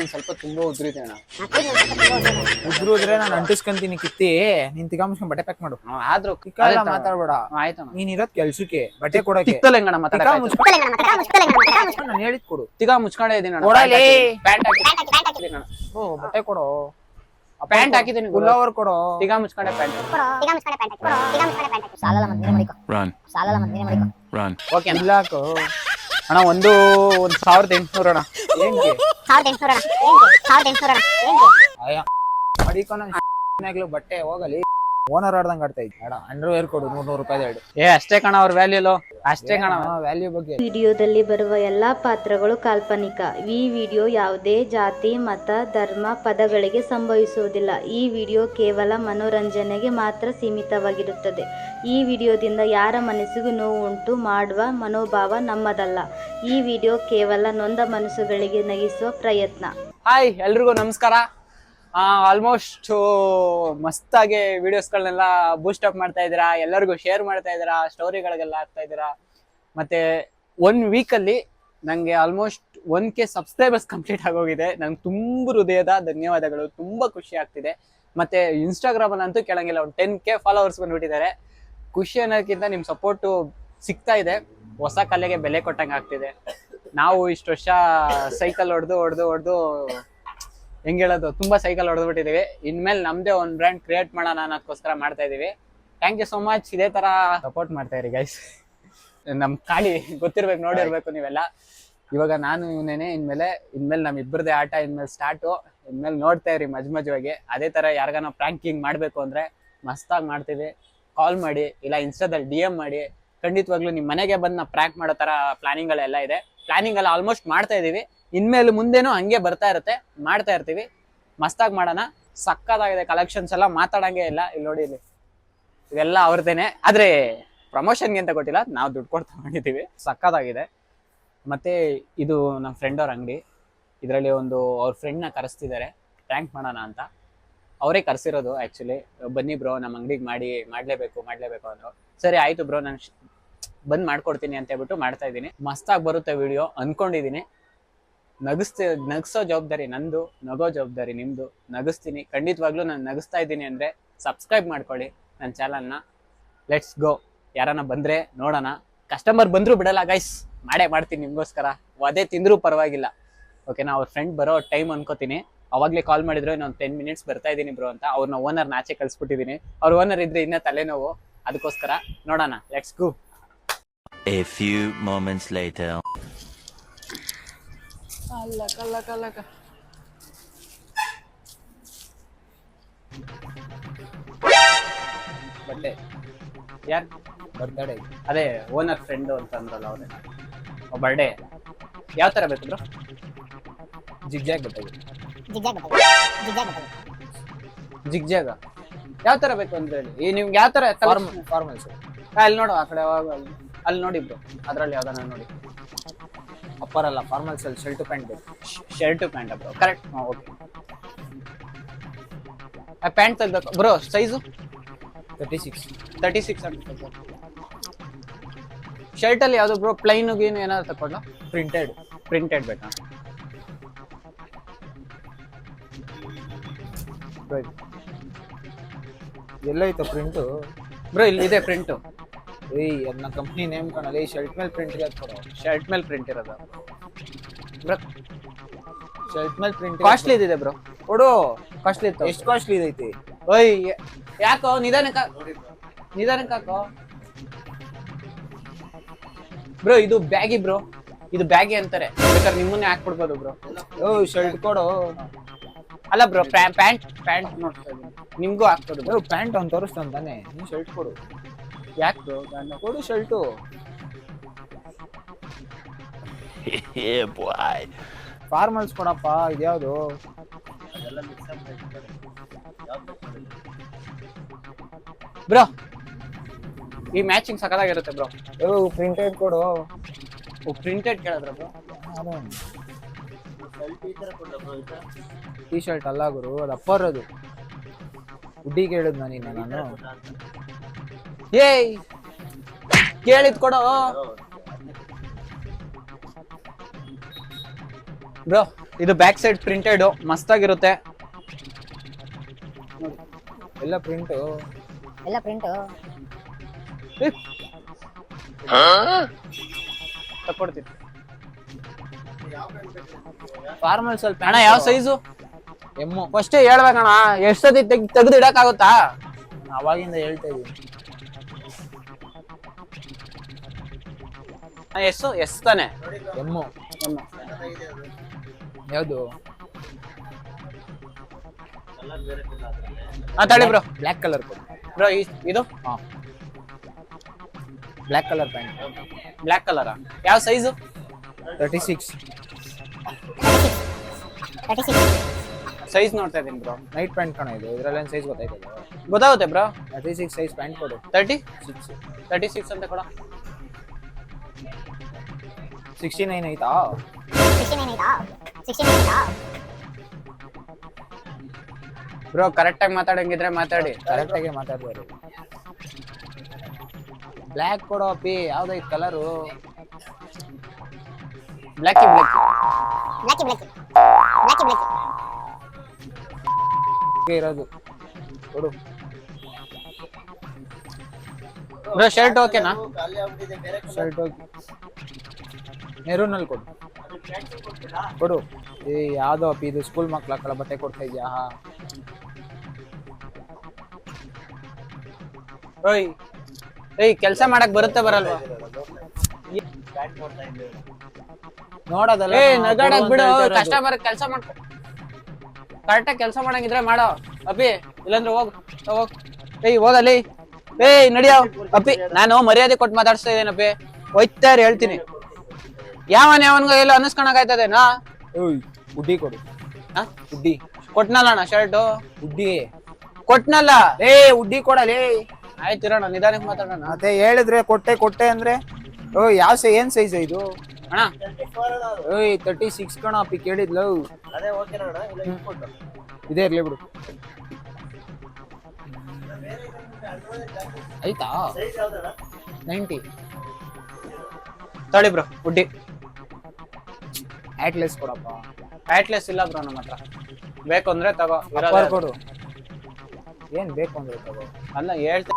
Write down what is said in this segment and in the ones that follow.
ಒಂದ್ ಸ್ವಲ್ಪ ತುಂಬಾ ಉದ್ರಿದೆ ಅಣ್ಣ. ಉದ್ರುದ್ರೆ ನಾನು ಅಂಟಿಸ್ಕೊಂತೀನಿ ಕಿತ್ತಿ. ನೀನ್ ತಿಗಾಮಿಸ್ಕೊಂಡ್ ಬಟ್ಟೆ ಪ್ಯಾಕ್ ಮಾಡು. ಹ್ಮ್, ಆದ್ರೂ ಮಾತಾಡ್ಬೇಡ. ಆಯ್ತಣ್ಣ. ನೀನ್ ಇರೋದ್ ಕೆಲ್ಸಕ್ಕೆ ಬಟ್ಟೆ ಕೊಡಕ್ಕೆ. ತಿಕ್ಕಲ್ ಹೆಂಗಣ್ಣ ತಿಕಾ ಮಾತಾಡಕ್ಕೆ ಮುಚ್ಕೊಂಡು ನಾನು ಹೇಳಿದ್ ಕೊಡು. ತಿಗಾ ಮುಚ್ಕೊಂಡೇ ಇದೀನಿ ಅಣ್ಣ. ಕೊಡಲೇ. ಪ್ಯಾಂಟ್ ಅಣ್ಣ ಓ ಬಟ್ಟೆ ಕೊಡು. ಪ್ಯಾಂಟ್ ಹಾಕಿದೀನಿ. ಪುಲ್ಲವರ್ ಕೊಡು. ತಿಗಾ ಮುಚ್ಕೊಂಡೆ ಪ್ಯಾಂಟ್ ಸಾಲಲ್ಲ ಮತ್ತೆ ನೀನೇ ಮಾಡಿಕೊ. Run, ಸಾಲಲ್ಲ ಮತ್ತೆ ನೀನೇ ಮಾಡಿಕೊ. Run. ಓಕೆ ಇಲ್ಲಾಕು ಅಣ್ಣ ಒಂದು ಒಂದ್ ಸಾವಿರದ ಎಂಟ್ನೂರು ಅಣ್ಣ. ಏನ್ಗೆ ಸಾವಿರದ ಎಂಟುನೂರ ಸಾವಿರದ ಎಂಟ್ನೂರ ಅಯ್ಯ. ಮಡಿಕೊಂಡು ಬಟ್ಟೆ ಹೋಗಲಿ. ಓನರ್ ಆಡ್ದಂಗ್ ಆಡ್ತಾ ಇದ್ದ. ಅಂಡರ್ವೇರ್ ಕೊಡು ನೂರ್ ನೂರು ರೂಪಾಯಿ ಎರಡು. ಏ ಅಷ್ಟೇ ಕಣ ಅವ್ರ ವ್ಯಾಲ್ಯೂ ಅಷ್ಟೇ ಕಣ. ವ್ಯಾಲ್ಯೂ ಬಗ್ಗೆ. ವಿಡಿಯೋದಲ್ಲಿ ಬರುವ ಎಲ್ಲಾ ಪಾತ್ರಗಳು ಕಾಲ್ಪನಿಕ. ಈ ವಿಡಿಯೋ ಯಾವುದೇ ಜಾತಿ ಮತ ಧರ್ಮ ಪದಗಳಿಗೆ ಸಂಭವಿಸುವುದಿಲ್ಲ. ಈ ವಿಡಿಯೋ ಕೇವಲ ಮನೋರಂಜನೆಗೆ ಮಾತ್ರ ಸೀಮಿತವಾಗಿರುತ್ತದೆ. ಈ ವಿಡಿಯೋದಿಂದ ಯಾರ ಮನಸ್ಸಿಗೂ ನೋವು ಉಂಟು ಮಾಡುವ ಮನೋಭಾವ ನಮ್ಮದಲ್ಲ. ಈ ವಿಡಿಯೋ ಕೇವಲ ನೊಂದ ಮನಸ್ಸುಗಳಿಗೆ ನಗಿಸುವ ಪ್ರಯತ್ನ. ಹಾಯ್ ಎಲ್ರಿಗೂ ನಮಸ್ಕಾರ. ಆಲ್ಮೋಸ್ಟ್ ಮಸ್ತಾಗಿ ಬೂಸ್ಟ್ ಅಪ್ ಮಾಡ್ತಾ ಇದ್ದೀರಾ? ಎಲ್ಲರಿಗೂ ಶೇರ್ ಮಾಡ್ತಾ ಇದ್ದೀರಾ? ಸ್ಟೋರಿಗಳಿಗೆಲ್ಲ ಹಾಕ್ತಾ ಇದ್ದೀರಾ? ಮತ್ತೆ ಒನ್ ವೀಕಲ್ಲಿ ನನಗೆ almost one K subscribers complete ಆಗೋಗಿದೆ. ನಂಗೆ ತುಂಬ ಹೃದಯದ ಧನ್ಯವಾದಗಳು. ತುಂಬ ಖುಷಿ ಆಗ್ತಿದೆ. ಮತ್ತೆ ಇನ್ಸ್ಟಾಗ್ರಾಮಲ್ಲಂತೂ ಕೆಳಂಗಿಲ್ಲ. ಒಂದು ಟೆನ್ ಕೆ ಫಾಲೋವರ್ಸ್ ಬಂದ್ಬಿಟ್ಟಿದ್ದಾರೆ. ಖುಷಿ ಅನ್ನೋದಕ್ಕಿಂತ ನಿಮ್ಮ ಸಪೋರ್ಟು ಸಿಗ್ತಾ ಇದೆ. ಹೊಸ ಕಲೆಗೆ ಬೆಲೆ ಕೊಟ್ಟಂಗೆ ಆಗ್ತಿದೆ. ನಾವು ಇಷ್ಟು ವರ್ಷ ಸೈಕಲ್ ಹೊಡೆದು ಹೊಡೆದು ಹೊಡೆದು ಹೆಂಗ್ ಹೇಳೋದು? ತುಂಬಾ ಸೈಕಲ್ ಹೊಡೆದ್ಬಿಟ್ಟಿದೀವಿ. ಇನ್ಮೇಲೆ ನಮ್ದೇ ಒಂದ್ ಬ್ರ್ಯಾಂಡ್ ಕ್ರಿಯೇಟ್ ಮಾಡೋಣ ಅನ್ನೋದಕ್ಕೋಸ್ಕರ ಮಾಡ್ತಾ ಇದೀವಿ. ಥ್ಯಾಂಕ್ ಯು ಸೋ ಮಚ್ ಇದೇ ತರ ಸಪೋರ್ಟ್ ಮಾಡ್ತಾ ಇರಿ ಗೈಸ್ ನಮ್ ಕಾಳಿ ಗೊತ್ತಿರ್ಬೇಕು, ನೋಡಿರ್ಬೇಕು ನೀವೆಲ್ಲ. ಇವಾಗ ನಾನು ಇವನೇನೆ, ಇನ್ಮೇಲೆ ಇನ್ಮೇಲೆ ನಮ್ ಇಬ್ಬರದೇ ಆಟ, ಇನ್ಮೇಲೆ ಸ್ಟಾರ್ಟು ಇನ್ಮೇಲೆ ನೋಡ್ತಾ ಇರಿ ಮಜ್ ಮಜವಾಗಿ. ಅದೇ ತರ ಯಾರಿಗಾನ ಪ್ರಾಂಕಿಂಗ್ ಮಾಡ್ಬೇಕು ಅಂದ್ರೆ ಮಸ್ತಾಗಿ ಮಾಡ್ತೀವಿ. ಕಾಲ್ ಮಾಡಿ, ಇಲ್ಲ ಇನ್ಸ್ಟಾದಲ್ಲಿ ಡಿ ಎಂ ಮಾಡಿ. ಖಂಡಿತವಾಗ್ಲೂ ನಿಮ್ಮ ಮನೆಗೆ ಬಂದು ನಾವು ಪ್ರ್ಯಾಂಕ್ ಮಾಡೋ ತರ ಪ್ಲಾನಿಂಗ್ ಗಳೆಲ್ಲ ಇದೆ. ಪ್ಲಾನಿಂಗ್ ಎಲ್ಲ ಆಲ್ಮೋಸ್ಟ್ ಮಾಡ್ತಾ ಇದೀವಿ. ಇನ್ಮೇಲೆ ಮುಂದೇನು ಹಂಗೆ ಬರ್ತಾ ಇರುತ್ತೆ, ಮಾಡ್ತಾ ಇರ್ತೀವಿ. ಮಸ್ತಾಗಿ ಮಾಡೋಣ. ಸಕ್ಕತ್ತಾಗಿದೆ ಕಲೆಕ್ಷನ್ಸ್ ಎಲ್ಲ, ಮಾತಾಡಂಗೆ ಇಲ್ಲ. ಇಲ್ಲಿ ನೋಡಿ ಇಲ್ಲಿ. ಇದೆಲ್ಲ ಅವ್ರದ್ದೇನೆ. ಆದ್ರೆ ಪ್ರಮೋಷನ್ಗೆ ಅಂತ ಕೊಟ್ಟಿಲ್ಲ, ನಾವು ದುಡ್ಡು ಕೊಡ್ತಾ ಮಾಡಿದ್ದೀವಿ ಸಕ್ಕತ್ತಾಗಿದೆ. ಮತ್ತೆ ಇದು ನಮ್ಮ ಫ್ರೆಂಡ್ ಅವ್ರ ಅಂಗಡಿ. ಇದರಲ್ಲಿ ಒಂದು ಅವ್ರ ಫ್ರೆಂಡ್ನ ಕರೆಸ್ತಿದ್ದಾರೆ. ಟ್ಯಾಂಕ್ ಮಾಡೋಣ ಅಂತ. ಅವರೇ ಕರೆಸಿರೋದು ಆ್ಯಕ್ಚುಲಿ ಬನ್ನಿ ಬ್ರೋ ನಮ್ಮ ಅಂಗಡಿಗೆ ಮಾಡಿ, ಮಾಡಲೇಬೇಕು ಮಾಡಲೇಬೇಕು ಅಂದರು. ಸರಿ, ಆಯಿತು ಬ್ರೋ ನಾನು ಬಂದ್ ಮಾಡ್ಕೊಡ್ತೀನಿ ಅಂತ ಹೇಳ್ಬಿಟ್ಟು ಮಾಡ್ತಾ ಇದ್ದೀನಿ. ಮಸ್ತಾಗಿ ಬರುತ್ತೆ ವಿಡಿಯೋ ಅನ್ಕೊಂಡಿದ್ದೀನಿ. ನಗಿಸ್ತಿ, ನಗಿಸೋ ಜವಾಬ್ದಾರಿ ನಂದು, ನಗೋ ಜವಾಬ್ದಾರಿ ನಿಮ್ದು. ನಗಿಸ್ತೀನಿ. ಖಂಡಿತವಾಗ್ಲೂ ನಾನು ನಗಿಸ್ತಾ ಇದ್ದೀನಿ ಅಂದ್ರೆ ಸಬ್ಸ್ಕ್ರೈಬ್ ಮಾಡ್ಕೊಳ್ಳಿ ನನ್ನ ಚಾನಲ್ನ ಲೆಟ್ಸ್ ಗೋ ಯಾರನ್ನ ಬಂದ್ರೆ ನೋಡೋಣ. ಕಸ್ಟಮರ್ ಬಂದ್ರು ಬಿಡಲ್ಲ ಗೈಸ್ ಮಾಡೇ ಮಾಡ್ತೀನಿ ನಿಮ್ಗೋಸ್ಕರ. ಅದೇ ತಿಂದ್ರೂ ಪರವಾಗಿಲ್ಲ. ಓಕೆನಾ ಅವ್ರ ಫ್ರೆಂಡ್ ಬರೋ ಟೈಮ್ ಅನ್ಕೋತೀನಿ. ಅವಾಗಲೇ ಕಾಲ್ ಮಾಡಿದ್ರು, ಇನ್ನೊಂದು ಟೆನ್ ಮಿನಿಟ್ಸ್ ಬರ್ತಾ ಇದ್ದೀನಿ ಬ್ರೋ ಅಂತ. ಅವ್ರನ್ನ ಓನರ್ ಆಚೆ ಕಳಿಸ್ಬಿಟ್ಟಿದ್ದೀನಿ ಅವ್ರ ಓನರ್ ಇದ್ರೆ ಇನ್ನೂ ತಲೆನೋವು. ಅದಕ್ಕೋಸ್ಕರ ನೋಡೋಣ. Let's go a few moments later. ಅಲ್ಲಕ ಅಲ್ಲಕ ಅಲ್ಲಕ ಬಟ್ಟೆ. ಯಾರ್? ಬರ್ತಡೆ ಅದೇ ಓನರ್ ಫ್ರೆಂಡು ಅಂತ ಅಂದ್ರಲ್ಲ ಅವ್ರೆ ಬರ್ಡೇ ಯಾವ ತರ ಬೇಕು ಬ್ರೋ ಜಿಗ್ಜಾಗ್ ಬಟ್ಟೆ. ಜಿಗ್ಜಾಗ ಯಾವ ತರ ಬೇಕು ಅಂತ ಹೇಳಿ. ಈ ನಿಮ್ಗೆ ಯಾವ ತರ ಫಾರ್ಮ್ ಫಾರ್ಮಲ್ಸ್ ಅಲ್ಲಿ ನೋಡು ಆ ಕಡೆ ಯಾವಾಗ ಅಲ್ಲಿ ಅಲ್ಲಿ ನೋಡಿ ಬ್ರೋ ಅದ್ರಲ್ಲಿ ಯಾವ್ದಾನ ನೋಡಿ. ಅಪ್ಪರ್ ಅಲ್ಲ ಫಾರ್ಮಲ್ಸ್ ಅಲ್ಲಿ ಶರ್ಟ್ ಪ್ಯಾಂಟ್ ಬೇಕು shirt pant bro correct okay pant ತೆಗ್ಬೇಕು bro size thirty six thirty six shirt ಅಲ್ಲಿ ಯಾವ್ದು ಬ್ರೋ ಪ್ಲೈನ್ ಗೀನು ಏನಾದ್ರು ತಕೊಂಡ ಪ್ರಿಂಟೆಡ್ ಪ್ರಿಂಟೆಡ್ ಬೇಕಾ? ಎಲ್ಲ ಐತೆ ಪ್ರಿಂಟು ಬ್ರೋ ಇಲ್ಲಿ ಇದೆ ಪ್ರಿಂಟ್ ಏಯ್ ಅದನ್ನ ಕಂಪ್ನಿ ನೇಮ್ ಕಾಣಲ್ಲ. ಈ ಶರ್ಟ್ ಮೇಲೆ ಪ್ರಿಂಟ್ ಇರೋದು ಕೊಡು. ಶರ್ಟ್ ಮೇಲೆ ಪ್ರಿಂಟ್ ಇರೋದು. ಬ್ರೋ ಶರ್ಟ್ ಮೇಲೆ ಪ್ರಿಂಟ್ ಕಾಸ್ಟ್ಲಿ ಇದಿದೆ ಬ್ರೋ. ಕೊಡು. ಕಾಸ್ಟ್ಲಿ ಇತ್ತು. ಎಷ್ಟು ಕಾಸ್ಟ್ಲಿ ಇದೈತಿ? ಓಯ್ ಯಾಕೋ? ನಿಧಾನಕ್ಕೆ ನಿಧಾನಕ್ಕೆ ಹಾಕೋ. ಬ್ರೋ ಇದು ಬ್ಯಾಗಿ ಬ್ರೋ. ಇದು ಬ್ಯಾಗಿ ಅಂತಾರೆ. ಬೇಕಾದ್ರೆ ನಿಮ್ಮನ್ನೇ ಹಾಕ್ಬಿಡ್ಬೋದು ಬ್ರೋ. ಓ ಶರ್ಟ್ ಕೊಡು. ಅಲ್ಲ ಬ್ರೋ ಪ್ಯಾಂಟ್ ಪ್ಯಾಂಟ್ ನೋಡ್ತಾ ನಿಮಗೂ ನಿಮ್ಗೂ ಹಾಕ್ಬೋದು ಬ್ರೋ. ಪ್ಯಾಂಟ್ ಅವ್ನು ತೋರಿಸ್ತಾನೆ ತಾನೆ? ಶರ್ಟ್ ಕೊಡು. ಯಾಕೆ ಬ್ರೋ ಕೊಡು ಶರ್ಟು ಏ ಬಾಯ್ ಫಾರ್ಮಲ್ಸ್ ಕೊಡಪ್ಪ ಇದ್ಯಾವುದು? ಬ್ರೋ ಈ ಮ್ಯಾಚಿಂಗ್ ಸಕಲಾಗಿರುತ್ತೆ ಬ್ರೋ. ಓ ಪ್ರಿಂಟೆಡ್ ಕೊಡು. ಪ್ರಿಂಟೆಡ್ ಕೇಳಿದ್ರ ಬ್ರೋ. ಟೀ ಶರ್ಟ್ ಅಲ್ಲ ಗುರು ಅದು ಅಪ್ಪರ್ ಅದು ಹುಡ್ಡಿಗೆ ಕೇಳಿದ್ ನಾನಿನ್ನ ನಾನು. ಏಯ್ ಕೇಳಿದ್ ಕೊಡೋ. ಬ್ರೋ ಇದು ಬ್ಯಾಕ್ ಸೈಡ್ ಪ್ರಿಂಟೆಡ್ ಮಸ್ತಾಗಿರುತ್ತೆ. ಎಲ್ಲ ಪ್ರಿಂಟ್ ಎಲ್ಲ ಪ್ರಿಂಟು ತಕೊಡ್ತೀನಿ ಫಾರ್ಮಲ್ ಸ್ವಲ್ಪ. ಅಣ್ಣ ಯಾವ ಸೈಜು ಎಮ್ಮು. ಫಸ್ಟೇ ಹೇಳ್ಬೇಕಣ್ಣ ಎಷ್ಟೊತ್ತಿ ಸತಿ ತೆಗ್ ತೆಗ್ದು ಇಡಕ್ಕಾಗುತ್ತಾ ಅವಾಗಿಂದ ಹೇಳ್ತಾ ಇದೀನಿ. ಎಷ್ಟು ಎಸ್ ತಾನೆ. ಎಮ್ಮು. ಯಾವುದು? ಮಾತಾಡಿ ಬ್ರೋ. ಬ್ಲ್ಯಾಕ್ ಕಲರ್ ಕೊಡು. ಬ್ರೋ ಇದು? ಹಾ. Black colour pant. ಬ್ಲ್ಯಾಕ್ ಕಲರಾ? ಯಾವ size? Thirty six. Thirty six. Size ನೋಡ್ತಾ ಇದ್ದೀನಿ ಬ್ರೋ. ನೈಟ್ ಪ್ಯಾಂಟ್ ಕಣ ಇದು. ಇದ್ರಲ್ಲೇನು ಸೈಜ್ ಗೊತ್ತಾಯ್ತದೆ? ಗೊತ್ತಾಗುತ್ತೆ bro. Thirty six size pant ಕೊಡು. Thirty six. ತರ್ಟಿ ಸಿಕ್ಸ್ ಅಂತ ಕೊಡ. ಸಿಕ್ಸ್ಟಿ ನೈನ್ ಐತಾ? ಸಿಕ್ಸ್ಟಿ ನೈನ್ ಐತಾ ಸಿಕ್ಸ್ಟಿ ನೈನ್ ಐತಾ ಬ್ರೋ ಕರೆಕ್ಟಾಗಿ ಮಾತಾಡಂಗಿದ್ರೆ ಮಾತಾಡಿ. ಕರೆಕ್ಟಾಗಿ ಮಾತಾಡ್ಬೋದು ಬ್ಲ್ಯಾಕ್ ಕೊಡೋ ಅಪ್ಪಿ ಯಾವ್ದೈತ್ ಕಲರು ಬ್ಲ್ಯಾಕ್ ಬ್ಲ್ಯಾಕಿ ಬ್ಲಾಕಿ ಬ್ಲಾಕಿ ಬ್ಲಾಕಿ ಬ್ಲಾಕಿ ಇರೋದು. ಕೊಡು. ಬ್ರೋ ಶರ್ಟ್ ಓಕೆನಾ? Shirt okay. ಮೆರೂನಲ್ಲಿ ಕೊಡು. ಕೊಡು. ಏ ಯಾವ್ದೋ ಅಪ್ಪ ಇದು ಸ್ಕೂಲ್ ಮಕ್ಳು ಹಾಕಲ್ಲ ಬಟ್ಟೆ ಕೊಡ್ತಾ ಇದ್ಯಾ? ಹಾ. ಓಯ್. ಏಯ್ ಕೆಲಸ ಮಾಡಕ್ ಬರುತ್ತೆ ಬರಲ್ವಾ? ನೋಡೋದಲ್ಲ ಏ ನಗಾಡಕ್ ಬಿಡು. ಕಸ್ಟಮರ್ ಕೆಲಸ ಮಾಡ್ಕೊ ಕರೆಕ್ಟಾಗಿ ಕೆಲಸ ಮಾಡಂಗಿದ್ರೆ ಮಾಡೋ. ಅಪ್ಪಿ ಇಲ್ಲಾಂದ್ರೆ ಹೋಗ್ ಹೋಗ್. ಏಯ್ ಹೋಗಲಿ ಏಯ್ ನಡಿಯೋ ಅಪ್ಪಿ ನಾನು ಮರ್ಯಾದೆ ಕೊಟ್ಟು ಮಾತಾಡ್ಸ್ತಾ ಇದ್ದೇನಪ್ಪಿ ಒಯ್ತಾರೆ ಹೇಳ್ತೀನಿ. ಯಾವನ್ ಯಾವನ್ಗ ಎಲ್ಲ ಅನ್ನಿಸ್ಕೊಳಕಾಯ್ತದೇನಾ ಏಯ್ ಉಡ್ಡಿ ಕೊಡು. ಹಾ? ಉಡ್ಡಿ ಕೊಟ್ನಲ್ಲ ಅಣ್ಣ ಶರ್ಟು? ಉಡ್ಡಿ ಕೊಟ್ನಲ್ಲ? ಏ ಉಡ್ಡಿ ಕೊಡಲೇ. ಆಯ್ತು ಇರೋಣ ನಿಧಾನಕ್ಕೆ ಮಾತಾಡೋಣ. ಮತ್ತೆ ಹೇಳಿದ್ರೆ ಕೊಟ್ಟೆ ಕೊಟ್ಟೆ ಅಂದ್ರೆ? ಓ ಯಾವ ಸೈ ಏನ್ ಸೈಜ್ ಇದು? ಅಣ್ಣ. ಏಯ್ ತರ್ಟಿ ಸಿಕ್ಸ್ ಕಣ ಅಪ್ಪಿ ಕೇಳಿದ್ಲು. ಇದೇ ಇರ್ಲಿ ಬಿಡು. ಆಯ್ತಾ ನೈಂಟಿ. ತಡಿ ಬ್ರೋ ಉಡ್ಡಿ ಆಟ್ಲೆಸ್ ಕೊಡಪ್ಪ. ಆಟ್ಲೆಸ್ ಇಲ್ಲ ಬ್ರೋ ನಮ್ಮ ಹತ್ರ ಬೇಕು ಅಂದ್ರೆ ತಗೋ ಇರೋದೇ ಅಪ್ಪರ್ ಕೊಡು. ಏನ್ ಬೇಕು ಅಂದ್ರೆ ತಗೋ. ಅಲ್ಲ ಹೇಳ್ತಾ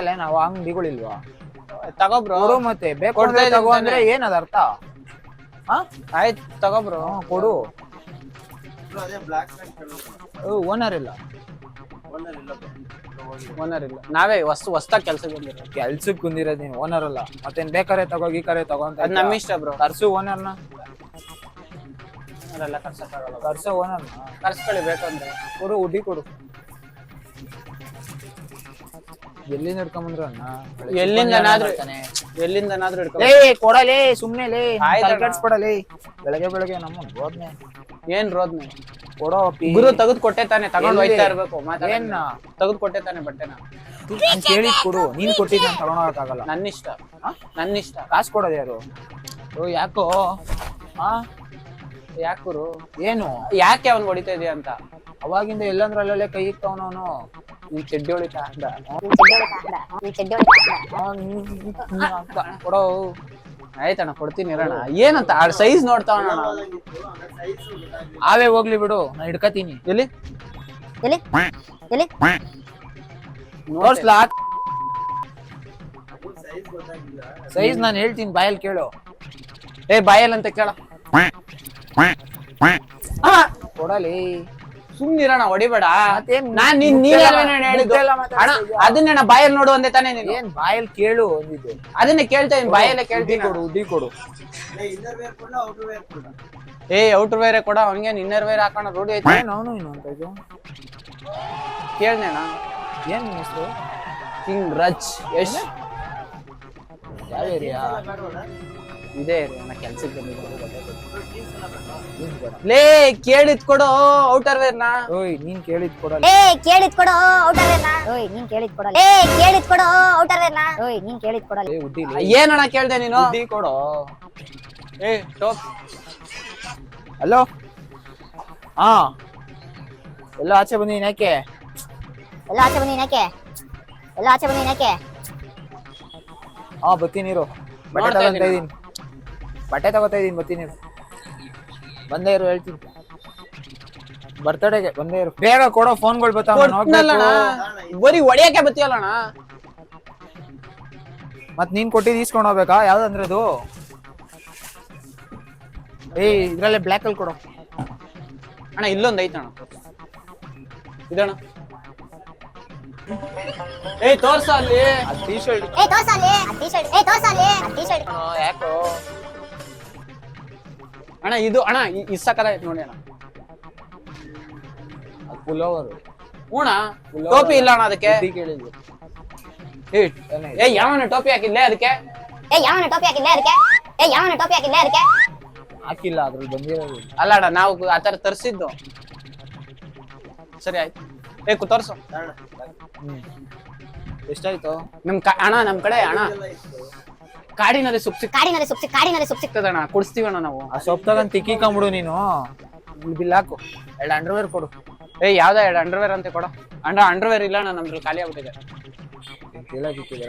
ಇಲ್ಲ ನಾವು ಅಂಗಡಿಗಳಿಲ್ವಾ ತಗೋ ಬ್ರೋ. ಕೊಡು ಮತ್ತೆ ಬೇಕು ಕೊಡ್ತಾ ಅಂದ್ರೆ ತಗೋ ಅಂದ್ರೆ ತಾನೇ. ಏನ್ ಅದ ಅರ್ಥ? ಹಾ? ಆಯ್ತು ತಗೋ ಬ್ರೋ. ಹ್ಮ್, ಕೊಡು. ಓನರ್ ಇಲ್ಲ. ಓನರ್ ಇಲ್ಲ. ನಾವೇ ವಸ್ತು ವಸ್ತಾ ಕೆಲ್ಸಕ್ಕೆ ಬಂದಿರೋ ಕೆಲ್ಸಕ್ಕೆ ಕುಂದಿರೋದ್ ನೀನು ಓನರ್ ಅಲ್ಲ. ಮತ್ತೇನ್ ಬೇಕಾರೆ ತಗೋ ಗೀಕರೆ ತಗೋ ಅಂತ ಅದ್ ನಮ್ಮ ಇಷ್ಟ ಬ್ರೋ. ಕರ್ಸು ಓನರ್ನ ಅದೆಲ್ಲ ಕರ್ಸಕ್ಕಾಗಲ್ಲ ಕರ್ಸೋ ಓನರ್ನ ಕರ್ಸ್ಕೊಳ್ಳಿ ಬೇಕಂದ್ರೆ. ಕೊಡು ಉಡಿ ಕೊಡು. ಎಲ್ಲಿಂದ ಹಿಡ್ಕೊಂಬಂದ್ರು ಅಣ್ಣ? ಎಲ್ಲಿಂದನಾದ್ರೂ ಎಲ್ಲಿಂದನಾದ್ರೂ ಹಿಡ್ಕೊ ಲೇ ಕೊಡಲೇ ಸುಮ್ಮನೆ ಲೇ. ತಲೆಕೆಡ್ಸ್ಕೊಡಲೇ ಬೆಳಗ್ಗೆ ಬೆಳಗ್ಗೆ ನಮ್ಮ ರೋದ್ನೆ. ಏನ್ ರೋದ್ನೆ? ಕೊಡೋ ಅಪ್ಪಿ. ಗುರು ತೆಗೆದು ಕೊಟ್ಟೆ ತಾನೆ ತಗೊಂಡ್? ಹೋಯ್ತಾ ಇರ್ಬೇಕು ಮಾತಾಡ ಏನ್? ತೆಗೆದು ಕೊಟ್ಟೆ ತಾನೆ ಬಟ್ಟೆನ. ಕೇಳಿ ಕೇಳಿದ್ ಕೊಡು ನೀನ್ ಕೊಟ್ಟಿದ್ ನಾನು ತಗೊಂಡೋಗಕ್ಕಾಗಲ್ಲ ನನ್ನ ಇಷ್ಟ ಕಾಸು ಕೊಡೋದು ಯಾರು? ಓ ಯಾಕೋ? ಹಾ ಯಾಕುರು ಏನು? ಯಾಕೆ ಅವ್ನ್ ಹೊಡಿತಾ ಇದೆಯಾ ಅಂತ? ಅವಾಗಿಂದ ಎಲ್ಲಂದ್ರಲ್ಲೇ ಕೈ ಇಕ್ಕವನವನು ನೀನ್ ಚೆಡ್ಡಿ ಹೊಡಿತಾ ಅಂದ. ನೀ ಚೆಡ್ಡಿ ಹೊಡಿತಾ ನೀ ಚೆಡ್ಡಿ ಹೊಡಿತಾ ಕೊಡೋ. ಆಯ್ತಣ್ಣ ಕೊಡ್ತೀನಿ ಇರೋಣ ಏನಂತ ಆ ಸೈಜ್ ನೋಡ್ತಾವಣ್ಣ ಆವೇ ಹೋಗ್ಲಿ ಬಿಡು ನಾ ಹಿಡ್ಕತೀನಿ. ಎಲ್ಲಿ? ಎಲ್ಲಿ? ಎಲ್ಲಿ? ತೋರ್ಸ್ಲಾ? ಸೈಜ್ ನಾನು ಹೇಳ್ತೀನಿ ಬಾಯಲ್ಲಿ ಕೇಳು. ಏ ಬಾಯಲ್ ಅಂತ ಕೇಳ. ಕೊಡಲಿ. ಸುಮ್ನಿರೋಣ ಹೊಡಿಬೇಡ. ಮತ್ತೇನ್ ನಾನ್ ನಿನ್ ನೀನೇ ಹೇಳಿದ್ದು ಅಣ್ಣ ಮಾತಾಡ್ತಾ ಅದನ್ನೇ ನಾ ಬಾಯಲ್ಲಿ ನೋಡು ಅಂದೆ ತಾನೇ ನೀನು. ಏನ್ ಬಾಯಲ್ಲಿ ಕೇಳು ಅಂದಿದ್ದು. ಅದನ್ನೇ ಕೇಳ್ತಾ ಇನ್ ಬಾಯಲ್ಲೇ ಕೇಳ್ತೀನಿ ಕೊಡು ಉದ್ದಿ ಕೊಡು. ಏ ಔಟರ್ ವೇರೆ ಕೊಡ ಅವನಿಗೆ ಇನ್ನರ್ ವೇರ್ ಹಾಕೋಣ ರೂಢಿ ಐತೆ. ಏನ್ ಅವನು ಅಂತ ಇದು? ಕೇಳ್ನೇಣ ಏನ್ ನಿನ್ ಹೆಸರು? ಕಿಂಗ್ ರಜ್ ಯಶ್. ಯಾವ ಏರಿಯಾ ಇದೇ ಅಣ್ಣ ಕೆಲ್ಸಕ್ಕೆ ಬಂದಿದ್ದು ಲೇ ಕೇಳಿದ್ ಕೊಡು ಔಟರ್ ವೇರ್ ನಾ. ಓಯ್ ನೀನ್ ಕೇಳಿದ್ ಕೊಡಲ್ಲ ಏ ಕೇಳಿದ್ ಕೊಡು ಔಟರ್ ವೇರ್ನ ಓಯ್ ನೀನ್ ಕೇಳಿದ್ ಕೊಡಲ್ಲ ಏ ಕೇಳಿದ್ ಕೊಡು ಔಟರ್ ವೇರ್ನ ಓಯ್ ನೀನ್ ಕೇಳಿದ್ ಕೊಡಲ್ಲ ಏ ಉಡ್ಡಿ ಏನಣ್ಣ ಕೇಳ್ದೆ ನೀನು? ಉಡ್ಡಿ ಕೊಡು. ಏ ಟೋಪ್. ಹಲೋ? ಹಾ. ಎಲ್ಲ ಆಚೆ ಬಂದಿ ಯಾಕೆ? ಎಲ್ಲ ಆಚೆ ಬಂದಿ ಯಾಕೆ? ಎಲ್ಲ ಆಚೆ ಬಂದಿ ಯಾಕೆ? ಹಾ ಬತ್ತಿ ಇರು ಬಟ್ಟೆ ತಗೋತಾ ಇದೀನಿ ಬಟ್ಟೆ ತಗೋತಾ ಇದೀನಿ ಬರ್ತೀನಿ ಇರು. ಬಂದೇ ಇರು ಹೇಳ್ತೀನಿ. ಬರ್ತಡೆಗೆ ಬಂದೇ ಇರು. ಬೇಗ ಕೊಡೋ ಫೋನ್ಗಳು ಬರ್ತಾವ ಕೊಟ್ನಲ್ಲಣ್ಣ. ಬರೀ ಹೊಡಿಯಕ್ಕೆ ಬತ್ತೀಯಲ್ಲಣ್ಣ. ಮತ್ ನೀನ್ ಕೊಟ್ಟಿದ್ ಈಸ್ಕೊಂಡ್ ಹೋಗ್ಬೇಕಾ? ಯಾವ್ದಂದ್ರೆ ಅದು? ಏ ಇದ್ರಲ್ಲೇ ಬ್ಲ್ಯಾಕ್ ಅಲ್ಲಿ ಕೊಡು. ಅಣ್ಣ ಇಲ್ಲೊಂದ್ ಐತಣ್ಣ. ಇದಣ್ಣ. ಏ ತೋರ್ಸ ಅಲ್ಲಿ. ಟೀ ಶರ್ಟ್ ಏ ತೋರ್ಸಲ್ಲಿ ಟೀ ಶರ್ಟ್ ಏ ತೋರ್ಸಲ್ಲಿ ಟೀ ಶರ್ಟ್ ಯಾಕೋ? ಅಣ್ಣ ಇದು ಅಣ್ಣ ಇಸ್ಸಕರ ಐತ್ ನೋಡಿ ಅಣ್ಣ. ಪುಲೋವರ್ ಹೂಣ ಟೋಪಿ ಇಲ್ಲ ಅಣ್ಣ ಅದಕ್ಕೆ. ಕೇಳಿದ್ವಿ. ಏ ಯಾವನ ಟೋಪಿ ಹಾಕಿದ್ಲೆ ಅದಕ್ಕೆ? ಏ ಯಾವನ ಟೋಪಿ ಹಾಕಿದ್ಲೆ ಅದಕ್ಕೆ? ಏ ಯಾವನ ಟೋಪಿ ಹಾಕಿದ್ಲೆ ಅದಕ್ಕೆ? ಹಾಕಿಲ್ಲ ಅದ್ರಲ್ಲಿ ಬಂದಿರೋದು. ಅಲ್ಲ ಅಣ್ಣ ನಾವು ಆ ತರ ತರಿಸಿದ್ದು. ಸರಿ ಆಯ್ತು. ಏ ಕು ತೋರ್ಸು. ಹ್ಮ್. ಎಷ್ಟಾಯ್ತು? ನಮ್ ಕ- ಅಣ್ಣ ನಮ್ ಕಡೆ ಅಣ್ಣ. ಕಾಡಿನಲ್ಲಿ ಸೊಪ್ಸಿ ಸಿಕ್ ಕಾಡಿನಲ್ಲಿ ಸುಪ್ಸಿ ಕಾಡಿನಲ್ಲಿ ಸುಪ್ಸಿ ಸಿಗ್ತದಣ್ಣ ಕುಡಿಸ್ತೀವಣ್ಣ ನಾವು. ಆ ಸೊಪ್ಪು ತಗೊಂಡ್ ತಿಕ್ಕಿಕೊಂಬಿಡು ನೀನು. ಬಿಲ್ ಹಾಕು. ಎರಡು ಅಂಡರ್ವೇರ್ ಕೊಡು. ಏ ಯಾವ್ದ ಎರಡು ಅಂಡರ್ವೇರ್ ಅಂತ ಕೊಡು. ಅಂಡ ಅಂಡರ್ವೇರ್ ಇಲ್ಲ ಅಣ್ಣ ನಮ್ದು ಖಾಲಿ ಆಗ್ಬಿಟ್ಟಿದೆ.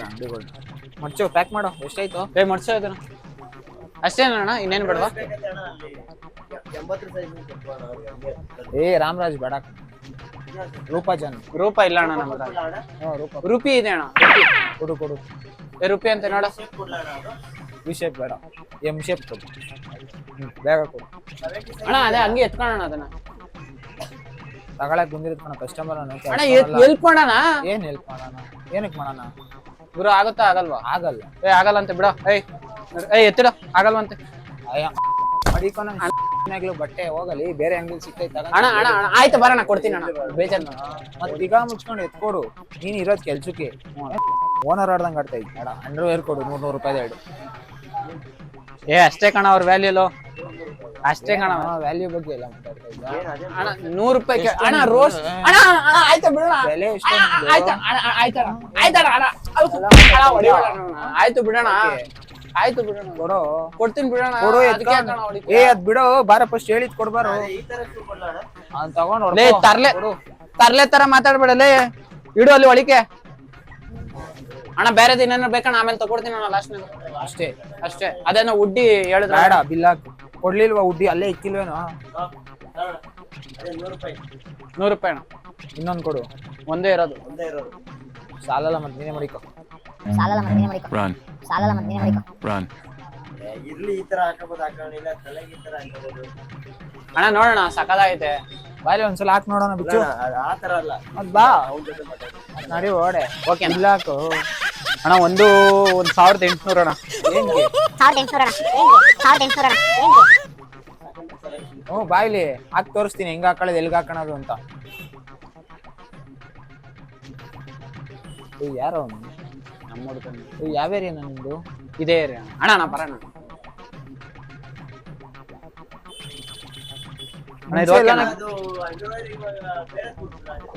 ಅಂಗಡಿಗಳು? ಮರ್ಚು ಪ್ಯಾಕ್ ಮಾಡೋ. ಎಷ್ಟಾಯ್ತು? ಏ ಮಡ್ಸೋ ಇದನ್ನ ಅಷ್ಟೇನಣ್ಣ ಇನ್ನೇನು ಬೇಡವಾ? ಏ ರಾಮರಾಜ್ ಬೇಡ. ರೂಪಾ ಜನ. ರೂಪ ಇಲ್ಲ ಅಣ್ಣ ನಮ್ಮ ರೂಪಿ ಹ್ಞೂ ರೂಪಾ. ರುಪಿ ಇದೆ ಅಣ್ಣ. ಕೊಡು ಕೊಡು. ರುಪಿ ಅಂತ ನೋಡ. ವಿ ಶೇಪ್ ಬೇಡ. ಎಂ ಶೇಪ್ ಕೊಡು. ಬೇಗ ಕೊಡು. ಅಣ್ಣ ಅದೇ ಹಂಗೆ ಎತ್ಕೊಳ್ಳೋಣ ಅದನ್ನ. ತಗೊಳಕ್ ಬಂದಿರುತ್ತಣ್ಣ ಕಸ್ಟಮರ್ ಅಣ್ಣ ಹೆಲ್ಪ್ ಮಾಡೋಣ? ಏನ್ ಹೆಲ್ಪ್ ಮಾಡೋಣ? ಏನಕ್ಕೆ ಮಾಡೋಣ? ಗುರು ಆಗುತ್ತಾ ಆಗಲ್ವಾ? ಆಗಲ್ಲ. ಏ ಆಗಲ್ಲ ಅಂತ ಬಿಡ. ಏಯ್ ಏಯ್ ಎತ್ತಿಡ. ಆಗಲ್ವಂತೆ. ಅಯ್ಯ. ಮಡಿಕೋಣ ಆಗ್ಲೂ ಬಟ್ಟೆ ಹೋಗಲಿ ಬೇರೆ ಅಂಗಡಿ ಸಿಗ್ತೈತೆ ಅಣ್ಣ ಅಣ್ಣ ಅಣ್ಣ ಆಯ್ತು ಬರೋಣ ಕೊಡ್ತೀನಿ ಅಣ್ಣ. ಬೇಜಾರ್ ಮತ್ತೆ ಈಗ ಮುಚ್ಕೊಂಡು ಎತ್ಕೊಡು. ನೀನು ಇರೋದ್ ಕೆಲ್ಸಕ್ಕೆ. ಓನರ್ ಆಡ್ದಂಗ ಆಡ್ತಾ ಅಣ್ಣ ಬೇಡ ಅಂಡರ್ವೇರ್ ಕೊಡು ನೂರ್ ನೂರು ರೂಪಾಯಿ ಎರಡು. ಏ ಅಷ್ಟೇ ಕಣ ಅವ್ರ ವ್ಯಾಲ್ಯೂಲು ಅಷ್ಟೇ ಕಣ. ವ್ಯಾಲ್ಯೂ ಬಗ್ಗೆ ಎಲ್ಲ ಅಣ್ಣ ನೂರು ರೂಪಾಯಿ ಅಣ್ಣ ರೋಸ್ ಅಣ್ಣ ಆಯ್ತು ಬಿಡೋಣ ಆಯ್ತು. ಅಣ್ಣ. ಆಯ್ತು ಬಿಡೋಣ ಆಯ್ತು ಬಿಡೋಣ ಕೊಡು. ಕೊಡ್ತೀನಿ ಬಿಡೋಣ ಕೊಡು ಅದಕ್ಕೆ ಎತ್ಕೊಂಡು ಯಾಕಣ್ಣ ಹೊಡಿತೀಯ? ಏ ಅದ್ ಬಿಡು. ಬಾರ ಫಸ್ಟ್ ಹೇಳಿದ್ ಕೊಡ್ಬಾರು ಅವ್ನ್ ತಗೊಂಡ್ ಲೇ ಹೊಡ್ಕೊ. ತರ್ಲೆ ತರ್ಲೆ ತರ ಮಾತಾಡ್ಬೇಡಲೇ ಇಡು ಅಲ್ಲಿ ಒಳಿಕೆ ಅಣ್ಣ ಬೇರೆ ಏನಾರ ಬೇಕಣ್ಣ. ಆಮೇಲೆ ತಗೊಡ್ತೀನಿ ಅಣ್ಣ ಲಾಸ್ಟ್ ಅಷ್ಟೇ. ಅಷ್ಟೇ. ಅದೇನೋ ಉಡ್ಡಿ ಹೇಳಿದ್ರ. ಬೇಡ ಬಿಲ್ ಹಾಕು. ಕೊಡ್ಲಿಲ್ವಾ ಉಡ್ಡಿ? ಅಲ್ಲೇ ಇಕ್ಕಿಲ್ವೇನೋ? ನೂರು ರೂಪಾಯಿ ಅಣ್ಣ. ಇನ್ನೊಂದ್ ಕೊಡು. ಒಂದೇ ಇರೋದು. ಸಾಲಲ್ಲ ಮತ್ತೆ ನೀನೇ ಮಡಿಕೋ. ಸಾಲಲ್ಲ ಮತ್ತೆ ನೀನೇ ಮಾಡಿಕೊ. Run, ಸಾಲಲ್ಲ ಮತ್ತೆ ನೀನೇ ತರ run. ಅಣ್ಣ ನೋಡೋಣ ಸಕಲಾಗೈತೆ ಬಾಯ್ಲಿ ಒಂದ್ಸಲ ಹಾಕ್ ನೋಡೋಣ ಬಿಚ್ಚು. ಮತ್ ಬಾ. ಮತ್ ನಡಿ ಓಡೆ. ಓಕೆ ಇಲ್ಲ ಹಾಕು. ಅಣ್ಣ ಒಂದು ಒಂದ್ ಸಾವಿರದ ಎಂಟುನೂರು ಅಣ್ಣ. ಏನ್ಗೆ? ಸಾವಿರದ ಎಂಟುನೂರ ಸಾವಿರದ ಎಂಟುನೂರ ಹ್ಞೂ ಬಾಯ್ಲಿ ಹಾಕಿ ತೋರಿಸ್ತೀನಿ. ಹೆಂಗ್ ಹಾಕೊಳ್ಳೋದು ಎಲ್ಲಿಗೆ ಹಾಕೋಣದು ಅಂತ. ಏ, ಯಾರೋ ಅವ್ನು? ನಮ್ಮ ಯಾವ ಏರಿಯಾ ನಿಂದು ಇದೇ ರೀ ಅಣ್ಣ ಅಣ್ಣ ಅಣ್ಣ ಬರೋಣ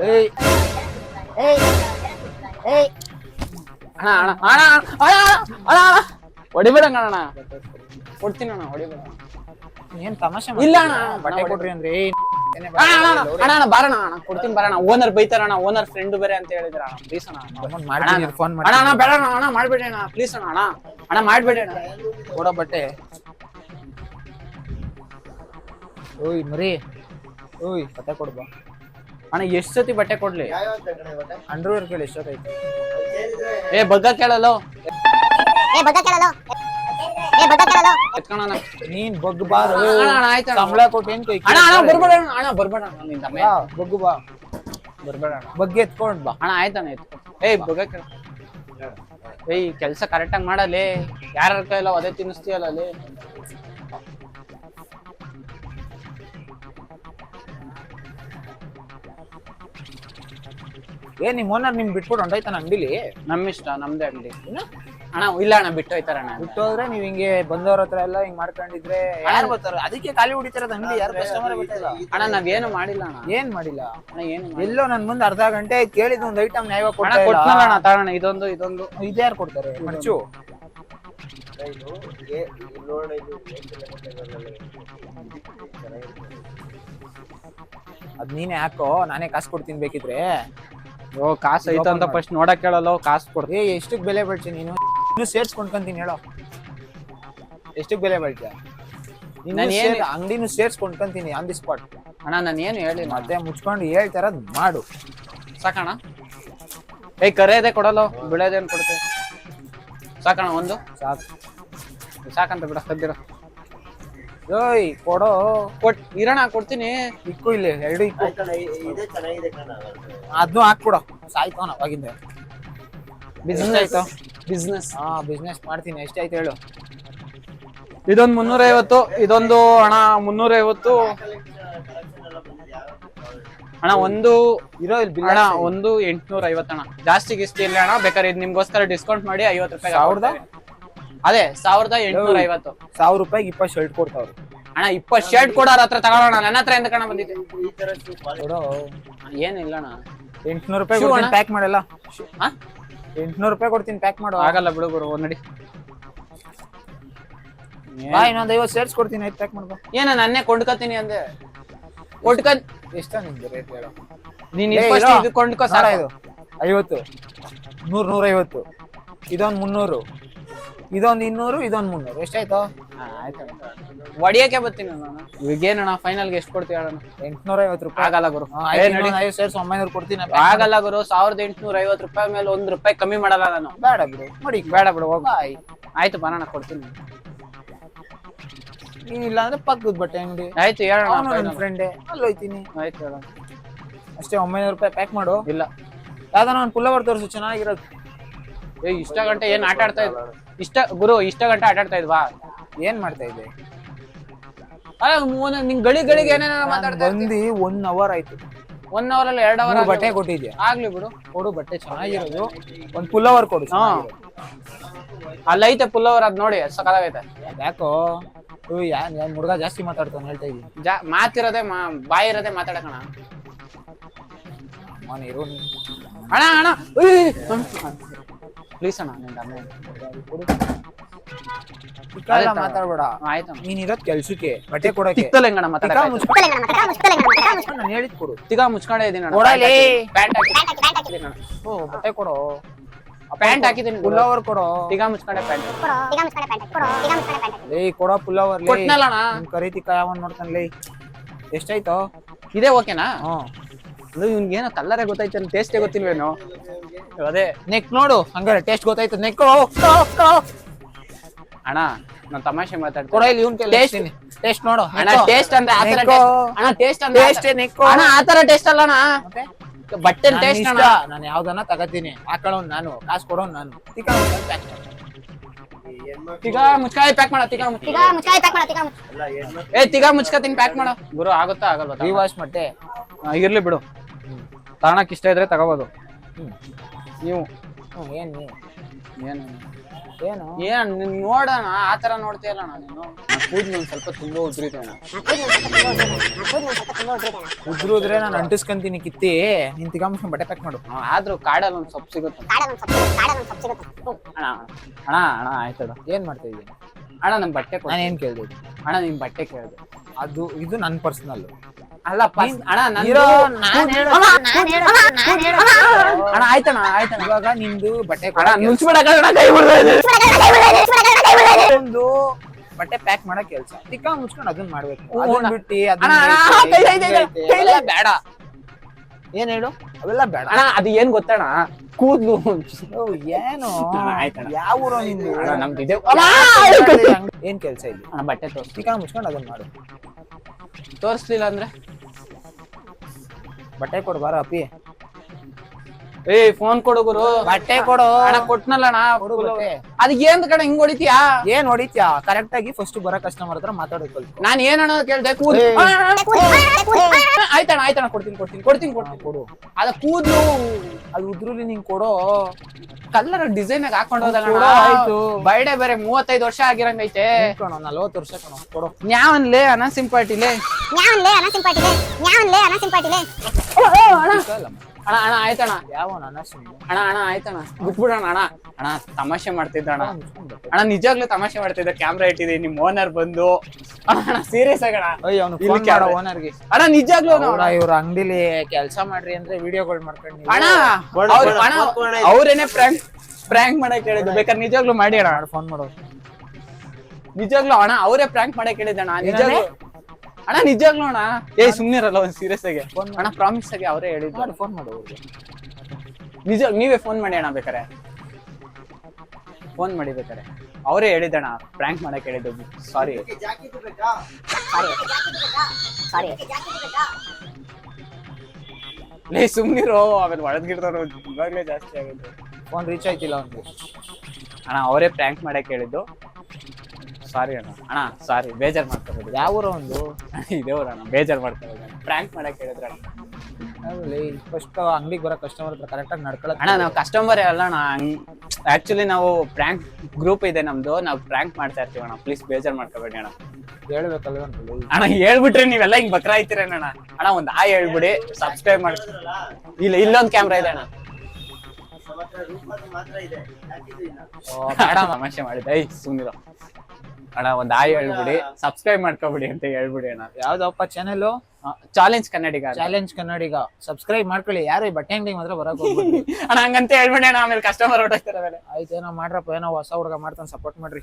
ಏಯ್. ಅಣ್ಣ ಕೊಡ್ತೀನಿ ಅಣ್ಣ ಹೊಡಿಬೇಡ. ಏನ್ ತಮಾಷೆ ಇಲ್ಲ? ಅಣ್ಣ, ಬಟ್ಟೆ ಕೊಡ್ರಿ ಅಂದ್ರೆ ಅಣ್ಣ ಅಣ್ಣ ಬಾರಣ ಕೊಡ್ತೀನಿ ಬರೋಣ ಓನರ್ ಬೈತಾರಣ್ಣ ಓನರ್ ಫ್ರೆಂಡ್ ಬೇರೆ ಅಂತ ಹೇಳಿದ್ರ ಅಣ್ಣ ಪ್ಲೀಸ್ ಅಣ್ಣ ಮಾಡ್ತೀನಿ ಫೋನ್ ಮಾಡಿ ಅಣ್ಣ ಬೇಡ ಅಣ್ಣ ಅಣ್ಣ ಮಾಡ್ಬೇಡಿ ಅಣ್ಣ ಪ್ಲೀಸ್ ಅಣ್ಣ ಅಣ್ಣ ಅಣ್ಣ ಮಾಡ್ಬೇಡಿ ಅಣ್ಣ ಕೊಡೋ ಬಟ್ಟೆ ಓಯ್ ಮರಿ ಓಯ್ ಬಟ್ಟೆ ಕೊಡ್ಬಾ ಅಣ್ಣ ಎಷ್ಟ್ ಸತಿ ಬಟ್ಟೆ ಕೊಡ್ಲಿ ಅಂಡರ್ವೇರ್ ಕೇಳಿ ಎಷ್ಟೊತ್ತೈತಿ ಏ ಬಗ್ಗ ಕೇಳಲ್ಲ ಏ ಬಗ್ಗ ಕೇಳಲ್ಲ ನೀನ್ ಕರೆಕ್ಟ್ ಆಗಿ. ಸಂಬಳ ಕೈ ಅಣ್ಣ ಅಣ್ಣ ಬರ್ಬೇಡ ಅಣ್ಣ ಬರ್ಬೇಡ ನಿನ್ ತಮ್ಮ ಬಗ್ಗು ಬಾ. ಬರ್ಬೇಡ ಅಣ್ಣ. ಬಗ್ಗೆ ಎತ್ಕೊಂಡ್ ಬಾ. ಅಣ್ಣ ಆಯ್ತಾನ ಏಯ್ ಬಗ್ಗ ಏಯ್ ಕೆಲಸ ಕರೆಕ್ಟಾಗಿ ಮಾಡಲಿ. ಯಾರ ಕೈಲೋ ಅದೇ ತಿನ್ನಿಸ್ತೀಯಲ್ಲ ಅಲ್ಲಿ? ಏ ನಿಮ್ ಓನರ್ ನಿಮ್ ಬಿಟ್ಬಿಟ್ಟು ಹೊಂಟೋಯ್ತಾನ ಅಂಗಡಿಲಿ? ನಮ್ಮಿಷ್ಟ ನಮ್ದೇ ಅಂಗಡಿ. ಅಣ್ಣ ಇಲ್ಲ ಅಣ್ಣ ಬಿಟ್ಟು ಹೋಯ್ತಾರ ಅಣ್ಣ. ಬಿಟ್ಟು ಹೋದ್ರೆ ನೀವ್ ಹಿಂಗೆ ಬಂದವ್ರ ಹತ್ರ ಎಲ್ಲ ಹಿಂಗ್ ಮಾಡ್ಕೊಂಡಿದ್ರೆ ಯಾರು ಬರ್ತಾರ? ಅದಕ್ಕೆ ಖಾಲಿ ಹುಡಿತಾರ ಅಂಗಡಿ ಯಾರು ಕಸ್ಟಮರ್ ಅಣ್ಣ ಅಣ್ಣ ನಾವೇನು ಮಾಡಿಲ್ಲ ಅಣ್ಣ. ಏನ್ ಮಾಡಿಲ್ಲ? ಅಣ್ಣ ಏನು. ಎಲ್ಲೋ ನನ್ ಮುಂದೆ ಅರ್ಧ ಗಂಟೆ ಕೇಳಿದ ಒಂದ್ ಐಟಮ್ ನ್ಯಾಯ ಕೊಟ್ಟಣ ಅಣ್ಣ ಇದೊಂದು ಇದೊಂದು. ಇದ್ಯಾರು ಕೊಡ್ತಾರೆ? ಮರ್ಚು ಅದ್ ನೀನೇ ಹಾಕೋ ನಾನೇ ಕಾಸು ಕೊಡ್ತೀನಿ ಬೇಕಿದ್ರೆ. ಓ ಕಾಸು ಐತಂತ ಫಸ್ಟ್ ನೋಡಕ್ ಕೇಳಲ್ಲ ಕಾಸು ಕೊಡ್ತೀವಿ ಏ ಎಷ್ಟಕ್ ಬೆಲೆ ಬಿಡ್ತೀನಿ ನೀನು? ಇನ್ನು ಸೇರ್ಸ್ಕೊಂಡ್ಕೊಂತೀನಿ ಹೇಳೋ. ಎಷ್ಟಕ್ಕೆ ಬೆಲೆ ಬಾಳ್ತೀಯ ನಾನು ಏನು ಅಂಗಡಿನೂ ಸೇರ್ಸ್ಕೊಂಡ್ಕೊಂತೀನಿ ಆನ್ ದಿ ಸ್ಪಾಟ್ ಅಣ್ಣ ನಾನು ಏನು ಹೇಳಿ ಮತ್ತೆ ಮುಚ್ಕೊಂಡು ಹೇಳ್ತಾರ ಮಾಡು. ಸಾಕಣ ಏಯ್ ಕರೆಯದೆ ಕೊಡಲ್ಲ. ಬಿಡೋದೇನು ಕೊಡ್ತೇವೆ ಸಾಕಣ ಒಂದು. ಸಾಕು. ಸಾಕಂತ ಬಿಡ ಸದ್ದಿರ ಏಯ್ ಕೊಡೋ. ಕೊಟ್ ಇರೋಣ ಕೊಡ್ತೀನಿ. ಇಕ್ಕು ಇಲ್ಲಿ ಎರಡು ಇಕ್ಕು. ಅದನ್ನು ಹಾಕ್ಬಿಡೋ. ಸಾಯ್ತಾವನ ಅವಾಗಿಂದ ಬಿಸ್ನೆಸ್ ಆಯ್ತು. ಬಿಸ್ನೆಸ್ ಹಾ ಬಿಸ್ನೆಸ್ ಮಾಡ್ತೀನಿ. ಎಷ್ಟಾಯ್ತು ಹೇಳು? ಇದೊಂದು ಮುನ್ನೂರ ಐವತ್ತು ಇದೊಂದು ಹಣ ಮುನ್ನೂರೈವತ್ತು. ಅಣ್ಣ ಒಂದು ಇರೋ ಇಲ್ಲಿ ಬಿಲ್ ಅಣ್ಣ ಒಂದು ಎಂಟ್ನೂರ ಐವತ್ತು ಅಣ್ಣ ಜಾಸ್ತಿ ಗಿಸ್ತಿ ಇಲ್ಲ ಅಣ್ಣ ಬೇಕಾದ್ರೆ ಇದು ನಿಮ್ಗೋಸ್ಕರ ಡಿಸ್ಕೌಂಟ್ ಮಾಡಿ ಐವತ್ತು ರೂಪಾಯಿ ಸಾವಿರದ? ಅದೇ ಸಾವಿರದ ಎಂಟ್ನೂರ ಐವತ್ತು ಸಾವಿರ ರೂಪಾಯಿಗೆ ಇಪ್ಪತ್ತು ಶರ್ಟ್ ಕೊಡ್ತಾವ್ರು. ಅಣ್ಣ ಇಪ್ಪತ್ತು ಶರ್ಟ್ ಕೊಡೋರ ಹತ್ರ ತಗೊಳ್ಳೋಣ. ನನ್ನ ಹತ್ರ ಎಂದ ಕಣ ಬಂದಿದೆ? ಏನಿಲ್ಲ ಅಣ್ಣ ಎಂಟ್ನೂರು ರೂಪಾಯಿ? ಪ್ಯಾಕ್ ಮಾಡಲ್ಲ. ಹಾ? ಎಂಟ್ನೂರು ರೂಪಾಯಿ ಕೊಡ್ತೀನಿ ಪ್ಯಾಕ್ ಮಾಡೋ. ಆಗಲ್ಲ ಬಿಡು ಗುರು ಒಂದ್ ನಡಿ ಬಾ ಇನ್ನೊಂದು ಐವತ್ತು ಸೇರ್ಸ್ ಕೊಡ್ತೀನಿ ಆಯ್ತು ಪ್ಯಾಕ್ ಮಾಡ್ಬೋ ಏನ ನನ್ನೇ ಕೊಂಡ್ಕೊತೀನಿ ಅಂದೆ. ಕೊಟ್ಕ ಎಷ್ಟ ನಿಮ್ದು ರೇಟ್ ಹೇಳು? ನೀನ್ ಏ, ಇದು ಕೊಂಡ್ಕೊ ಸಾರ ಸಾಕು. ಇದು. ಐವತ್ತು. ನೂರ್ ನೂರೈವತ್ತು. ಇದೊಂದು ಮುನ್ನೂರು. ಇದೊಂದು ಇನ್ನೂರು ಇದೊಂದು ಮುನ್ನೂರು. ಎಷ್ಟಾಯ್ತು? ಆಯ್ತು. ಒಡಿಯಕ್ಕೆ ಬರ್ತೀನಿ ನಾನು. ಈಗ ಏನಣ್ಣ ಫೈನಲ್ಗೆ ಎಷ್ಟು ಕೊಡ್ತೀವಿ ಅಣ್ಣ ಎಂಟ್ನೂರ ಐವತ್ತು ರೂಪಾಯಿ. ಆಗಲ್ಲ ಗುರು. ಐದು ಸೇರಿಸಿ ಒಂಬೈನೂರು ಕೊಡ್ತೀನಿ. ಆಗಲ್ಲ ಗುರು. ಸಾವಿರದ ಎಂಟುನೂರ ಐವತ್ತು ರೂಪಾಯಿ ಮೇಲೆ ಒಂದ್ ರೂಪಾಯಿ ಕಮ್ಮಿ ಮಾಡಲ್ಲ ನಾನು. ಬೇಡ ಬಿಡು ನೋಡಿ ಬೇಡ ಬಿಡು ಹೋಗ. ಆಯ್ತು ಬರೋಣ ಕೊಡ್ತೀನಿ. ಇಲ್ಲ ಅಂದ್ರೆ ಪಕ್ಕದ ಬಟ್ಟೆ ಅಂಗಡಿ. ಆಯ್ತು ಹೇಳೋಣ. ಫ್ರೆಂಡೇ ಅಲ್ಲಿ ಹೋಯ್ತೀನಿ ಆಯ್ತು ಹೇಳೋಣ ಅಷ್ಟೇ ಒಂಬೈನೂರು ರೂಪಾಯಿ ಪ್ಯಾಕ್ ಮಾಡು. ಇಲ್ಲ. ಯಾವ್ದಾನ ಒಂದು ಪುಲ್ಲವರ್ ತೋರಿಸು ಚೆನ್ನಾಗಿರೋದು. ಏ ಇಷ್ಟ ಗಂಟೆ ಏನ್ ಆಟ ಆಡ್ತಾ ಇದ್ ಇಷ್ಟ ಗುರು ಇಷ್ಟ ಗಂಟೆ ಆಟ ಆಡ್ತಾ ಇದ್ವಾ? ಏನ್ ಮಾಡ್ತಾ ಇದ್ದೆ? ಅಲ್ಲ ನಿಂಗ್ ಗಳಿ ಗಳಿಗೆ ಏನೇನೋ ಮಾತಾಡ್ತಾ ಬಂದು ಒನ್ ಅವರ್ ಆಯ್ತು. ಒನ್ ಅವರ್ ಅಲ್ಲಿ ಎರಡ್ ಅವರ್ ಮೂರು ಬಟ್ಟೆ ಕೊಟ್ಟಿದ್ಯಾ? ಆಗ್ಲಿ ಬಿಡು. ಕೊಡು ಬಟ್ಟೆ ಚೆನ್ನಾಗಿರೋದು. ಒಂದ್ ಪುಲ್ ಅವರ್ ಕೊಡು ಹಾ. ಚೆನ್ನಾಗಿರೋದು. ಪುಲ್ ಅವರ್ ಅದ್ ನೋಡಿ ಸಕಾಲಾಗೈತೆ ಯಾಕೋ? ಇವ್ ಯಾ- ಯಾನ್ ಹುಡುಗ ಜಾಸ್ತಿ ಮಾತಾಡ್ತಾನೆ ಹೇಳ್ತಾ ಇದ್ದೀನಿ. ಜಾ ಮಾತಿರೋದೆ ಮಾ ಬಾಯಿ ಇರೋದೆ ಮಾತಾಡಕಣ ಮನೆ ಇರೋ ನೀನು. ಅಣ್ಣ ಅಣ್ಣ ಪ್ಲೀಸ್ ಅಣ್ಣ ನಿಂದ ಆಯ್ತಾ? ನೀನ್ ಇರೋದ್ ಕೆಲ್ಸಕ್ಕೆ ಬಟ್ಟೆ ಕೊಡಕ್ಕೆ. ನಾನು ಹೇಳಿದ್ ಕೊಡು. ತಿಗ ಮುಚ್ಕೊಂಡೇ ಇದೀನಿ ಕೊಡಲಿ. ಪ್ಯಾಂಟ್ ಹಾಕಿ ಓ ಬಟ್ಟೆ ಕೊಡು? ಪ್ಯಾಂಟ್ ಹಾಕಿದೀನಿ ಪುಲ್ಲವರ್ ಕೊಡು? ತಿಗ ಮುಚ್ಕೊಂಡೆ ಪ್ಯಾಂಟ್ ಲೇ ಕೊಡೋ ಪುಲ್ಲವರ್ ಲೇ. ಕೊಟ್ನಲ್ಲಣ್ಣ ನಿಮ್ ಕರೀತಿಕ ಯಾವನ್ ನೋಡ್ತಾನೆ ಲೇ. ಎಷ್ಟಾಯ್ತು? ಇದೇ ಓಕೆನಾ? ಅದು ಇವ್ನಿಗೇನೋ ಕಲ್ಲರೇ ಗೊತ್ತೈತೆ ಟೇಸ್ಟೇ ಗೊತ್ತಿಲ್ವೇನೋ? ಅದೇ ನೆಕ್ ನೋಡು ಹಂಗಾರೆ ಟೇಸ್ಟ್ ಗೊತ್ತಾಯ್ತು ನೆಕ್ ಅಣ್ಣ ನಾನು ತಮಾಷೆ ಮಾತಾಡ್ತೀನಿ. ಕೊಡ ಇಲ್ಲಿ ಇವ್ನ್ ಟೇಸ್ಟ್ ಟೇಸ್ಟ್ ನೋಡು ಅಣ್ಣ ಟೇಸ್ಟ್ ಅಂದ್ರೆ ಆತರ ನೆಕ್ಕು. ಅಣ್ಣ ಟೇಸ್ಟ್ ಅಂದ್ರೆ ಟೇಸ್ಟ್ ನೆಕ್ಕು ಅಣ್ಣ ಆತರ ಟೇಸ್ಟ್ ಅಲ್ಲ ಅಣ್ಣ. ಬಟ್ಟೆ ಟೇಸ್ಟ್. ಅಣ್ಣ. ನಾನು ಯಾವ್ದನ್ನ ತಗತೀನಿ. ಹಾಕೊಳ್ಳೋನ್ ನಾನು ಕಾಸು ಕೊಡೋನ್ ನಾನು. ತಿಕ್ಕ pack. ತಿಗ ಮುಚ್ಕಾಯಿ ಪ್ಯಾಕ್ ಮಾಡ ತಿಗ ಮುಚ್ಕ ಮುಚ್ಕಾಯಿ ಪ್ಯಾಕ್ ಮಾಡ ಈಗ ಏ ತಿಗಾ ಮುಚ್ಕತೀನಿ ಪ್ಯಾಕ್ ಮಾಡು. ಗುರು ಆಗುತ್ತಾ ಆಗಲ್ವಾ ರೀ Rewash ಮತ್ತೆ ಇರ್ಲಿ ಬಿಡು. ತಗೊಳಕ್ ಇಷ್ಟ ಇದ್ರೆ ತಗೋಬೋದು. ನೀವು? ಏನು ಏನು? ಏನು? ಏನು? ಏನ್ ನೀನ್ ನೋಡೋಣ ಆತರ ನೋಡ್ತಾ ಇಲ್ಲ ನೀನು ಕೂದ್ಲು ಒಂದ್ ಸ್ವಲ್ಪ ತುಂಬಾ ಅಣ್ಣ ಉದ್ರುದ್ರೆ ನಾನು ಅಂಟಿಸ್ಕೊಂತೀನಿ ಕಿತ್ತಿ. ನಿನ್ ತಿಗಾಂಶ ಬಟ್ಟೆ ಪ್ಯಾಕ್ ಮಾಡು. ಆ, ಆದ್ರೂ ಕಾಡಲ್ಲಿ ಒಂದ್ ಸೊಪ್ಪು ಸಿಗುತ್ತೆ. ಅಣ್ಣ ಅಣ್ಣ ಅಣ್ಣ ಆಯ್ತದ ಏನ್ ಮಾಡ್ತಾ ಇದ್ದೀನಿ ಅಣ್ಣ ನಮ್ ಬಟ್ಟೆ ನಾನು ಏನ್ ಕೇಳ್ದೆ? ಅಣ್ಣ ನಿಮ್ ಬಟ್ಟೆ ಕೇಳಿದೆ. ಅದು ಇದು ನನ್ ಪರ್ಸನಲ್ ಅಲ್ಲ ಪಸ್- ಅಣ್ಣ ನಂದು- ಇರೋ ನಾನ್ ಹೇಳೋದು- ಅಣ್ಣ ಆಯ್ತಣ್ಣ ಆಯ್ತಣ್ಣ. ಇವಾಗ ನಿಂದು ಬಟ್ಟೆ ಅಣ್ಣ ಕೈ ಒಂದು ಬಟ್ಟೆ ಪ್ಯಾಕ್ ಮಾಡೋ ಕೆಲಸ. ತಿಕ್ಕ ಮುಚ್ಕೊಂಡು ಅದನ್ನ ಮಾಡ್ಬೇಕು. ಹ್ಞೂ, ಅದನ್ನ ಅಣ್ಣ. ಬಿಟ್ಟು ಅಣ್ಣ, ಅಣ್ಣ, ಕೈ, ಬೇಡ. ಏನ್ ಹೇಳು? ಅವೆಲ್ಲ ಬೇಡ. ಅಣ್ಣ ಅದು ಏನ್ ಗೊತ್ತಣ್ಣ? ಕೂದ್ಲು. ಓ, ಏನು? ಅಣ್ಣ, ಆಯ್ತಣ್ಣ. ಯಾವ ಊರು ನಿಂದು? ಅಣ್ಣ ನಮ್ದು ಇದೆ ಏನ್ ಕೆಲ್ಸ ಇಲ್ಲಿ ಅಣ್ಣ ಬಟ್ಟೆ ತೋರ್ಸ್. ತಿಕ್ಕ ಮುಚ್ಕೊಂಡು ಅದನ್ನ ಮಾಡು. ತೋರಿಸ್ಲಿಲ್ಲ ಅಂದ್ರೆ? ಬಟ್ಟೆ ಕೊಡು ಬಾರ ಅಪ್ಪಿ? ಏ ಫೋನ್ ಕೊಡು ಗುರು. ಬಟ್ಟೆ ಕೊಡು. ಅಣ್ಣ ಕೊಟ್ನಲ್ಲ ಅಣ್ಣ ಕೊಡು ಬಟ್ಟೆ. ಅದ್ ಏನ್ ಕಡೆ ಹಿಂಗ್ ಹೊಡಿತೀಯಾ? ಏನ್ ಹೊಡಿತ್ಯಾ? ಕರೆಕ್ಟ್ ಆಗಿ ಫಸ್ಟ್ ಬರೋ ಕಸ್ಟಮರ್ ಹತ್ರ ಮಾತಾಡೋದು ನಾನ್ ಏನ್ ಅಣ್ಣ ಕೇಳ್ದೆ? ಕೂದ್ ಆಯ್ತಣ್ಣ ಆಯ್ತಣ್ಣ ಕೊಡ್ತೀನಿ ಕೊಡ್ತೀನಿ ಕೊಡ್ತೀನಿ ಕೊಡ್ತೀನಿ. ಕೊಡು. ಅದ ಕೂದ್ಲು. ಅಲ್ಲಿ ಉದ್ರುಲಿ ನಿಂಗ್ ಕೊಡೋ ಕಲ್ಲರ್ ಡಿಸೈನ್ ಆಗಿ ಹಾಕೊಂಡು ಕೊಡು, ಹೋದಾಗ ಆಯ್ತು. ಬರ್ಡೇ ಬೇರೆ ಮೂವತ್ತೈದು ವರ್ಷ ಆಗಿರಂಗೈತೆ. ಕಣೋ ನಲ್ವತ್ತು ವರ್ಷ ಕಣೋ ಕೊಡು. ನ್ಯಾವನ್ಲೇ ಅನ ಸಿಂಪಾಟಿಲೆ. ನ್ಯಾವನ್ಲೇ ಅನ ಸಿಂಪಾಟಿಲೆ. ನ್ಯಾವನ್ಲೇ ಅನ ಸಿಂಪಾಟಿಲೆ. ಅಣ್ಣ ಅಣ್ಣ ಆಯ್ತಣ್ಣ. ಯಾವ ನನ್ನ ಅಣ್ಣ ಅಣ್ಣ ಆಯ್ತಣ್ಣ. ಬಿಟ್ಬಿಡೋಣ ಅಣ್ಣ. ಅಣ್ಣ ತಮಾಷೆ ಮಾಡ್ತಿದ್ದ ಅಣ್ಣ. ಅಣ್ಣ ನಿಜವಾಗ್ಲೂ ತಮಾಷೆ ಮಾಡ್ತಿದ್ದ ಕ್ಯಾಮ್ರಾ ಇಟ್ಟಿದೆ ನಿಮ್ ಓನರ್ ಬಂದು. ಅಣ್ಣ ಅಣ್ಣ ಸೀರಿಯಸ್ ಆಗಣ. ಓನರ್ಗೆ ಅಣ್ಣ ನಿಜಾಗ್ಲೂ ಅವ್ನು- ಇವ್ರ ಅಂಗಡಿಲಿ ಕೆಲಸ ಮಾಡ್ರಿ ಅಂದ್ರೆ ವಿಡಿಯೋಗಳು ಮಾಡ್ಕೊಂಡು ಅಣ್ಣ ಅವ್ರು- ಅಣ್ಣ ಅವ್ರೇನೆ ಪ್ರ್ಯಾಂಕ್ ಪ್ರ್ಯಾಂಕ್ ಮಾಡಕ್ ಹೇಳಿದ್ದು. ಬೇಕಾದ್ರೆ ನಿಜಾಗ್ಲೂ ಮಾಡಿ ಅಣ್ಣ. ಫೋನ್ ಮಾಡೋ ನಿಜಾಗ್ಲೂ ಅಣ್ಣ ಅವರೇ ಪ್ರ್ಯಾಂಕ್ ಮಾಡಕ್ ಹೇಳಿದ್ದಣ್ಣ ನಿಜಾಗ್ಲೂ. ಅಣ್ಣ ನಿಜವಾಗ್ಲೂ ಅಣ್ಣ. ಏ ಸುಮ್ನಿರಲ್ಲ ಒಂದ್ ಸೀರಿಯಸ್ ಆಗಿ. ಅಣ್ಣ ಪ್ರಾಮಿಸ್ ಆಗಿ ಅವರೇ ಹೇಳಿದ್ರು ಫೋನ್ ಮಾಡು ಅವ್ರಿಗೆ. ನಿಜ ನೀವೇ ಫೋನ್ ಮಾಡಿ ಅಣ್ಣ ಬೇಕಾರೆ ಫೋನ್ ಮಾಡಿ ಬೇಕಾರೆ ಅವರೇ ಹೇಳಿದ್ದಣ್ಣ ಪ್ರ್ಯಾಂಕ್ ಮಾಡಕ್ ಹೇಳಿದ್ದು. ಸಾರಿ ಸಾರಿ ಲೇ ಸುಮ್ನಿರೋ ಆಮೇಲೆ ಒಳದ್ಗಿರ್ತಾರೋ ಇವಾಗಲೇ ಜಾಸ್ತಿ ಆಗುತ್ತೆ ಫೋನ್ ರೀಚ್ ಆಯ್ತಿಲ್ಲ ಅವ್ನಿಗೆ. ಅಣ್ಣ ಅವರೇ ಪ್ರ್ಯಾಂಕ್ ಮಾಡಕ್ ಹೇಳಿದ್ದು. ಸಾರಿ ಅಣ್ಣ. ಅಣ್ಣ. ಸಾರಿ ಬೇಜಾರ್ ಮಾಡ್ಕೋಬೇಡಿ. ಯಾವ ಊರ ಒಂದು ಇದೇವ್ರ ಅಣ್ಣ ಬೇಜಾರ್ ಮಾಡ್ಕೋಬೇಡಿ. ಪ್ರ್ಯಾಂಕ್ ಮಾಡಕ್ ಹೇಳಿದ್ರಣ್ಣ ಫಸ್ಟ್ ಅಂಗಡಿಗೆ ಬರೋ ಕಸ್ಟಮರ್ ಹತ್ರ ಕರೆಕ್ಟಾಗಿ ನಡ್ಕೊಳ್ಳೋದು ಅಣ್ಣ ನಾವು ಕಸ್ಟಮರ್ ಅಲ್ಲ ಅಣ್ಣ. ಆಕ್ಚುಲಿ ನಾವು ಪ್ರ್ಯಾಂಕ್ ಗ್ರೂಪ್ ಇದೆ ನಮ್ದು. ನಾವು ಪ್ರ್ಯಾಂಕ್ ಮಾಡ್ತಾ ಇರ್ತೀವಿ ಅಣ್ಣ. ಪ್ಲೀಸ್ ಬೇಜಾರ್ ಮಾಡ್ಕೋಬೇಡಿ ಅಣ್ಣ. ಹೇಳ್ಬೇಕಲ್ವ ಅಣ್ಣ ಹೇಳ್ಬಿಟ್ರೆ ನೀವೆಲ್ಲ ಹಿಂಗ್ ಬಕ್ರ ಆಯ್ತೀರೇನಣ್ಣ ಅಣ್ಣ ಒಂದ್ ಹಾಯ್ ಹೇಳ್ಬಿಡಿ. ಸಬ್ಸ್ಕ್ರೈಬ್ ಮಾಡಿ ಇಲ್ಲ ಇಲ್ಲೊಂದ್ ಕ್ಯಾಮ್ರಾ ಇದೆ ಅಣ್ಣ. ತಮಾಷೆ ಮಾಡಿದ್ದೆ. ಐ ಸುಮ್ನಿರೋ. ಅಣ್ಣ ಒಂದ್ ಆಯ್ ಹೇಳ್ಬಿಡಿ. ಸಬ್ಸ್ಕ್ರೈಬ್ ಮಾಡ್ಕೊಬಿಡಿ ಅಂತ ಹೇಳ್ಬಿಡಿ ಅಣ್ಣ. ಯಾವ್ದಪ್ಪ channel challenge Kannadiga challenge Kannadiga subscribe ಮಾಡ್ಕೊಳ್ಳಿ. ಯಾರು ಈ ಬಟ್ಟೆ ಅಂಗಡಿ ಮಾತ್ರ ಬರಕ್ ಹೋಗ್ಬೇಡಿ ಅಣ್ಣ ಹಂಗಂತ ಹೇಳ್ಬಿಡಿ ಅಣ್ಣ ಆಮೇಲೆ ಕಸ್ಟಮರ್ ಹೊರಟೋಗ್ತಾರೆ ಆಯ್ತು ಏನೋ ಮಾಡ್ರಪ್ಪ ಏನೋ ಹೊಸ ಹುಡುಗ ಮಾಡ್ತಾನೆ ಸಪೋರ್ಟ್ ಮಾಡ್ರಿ.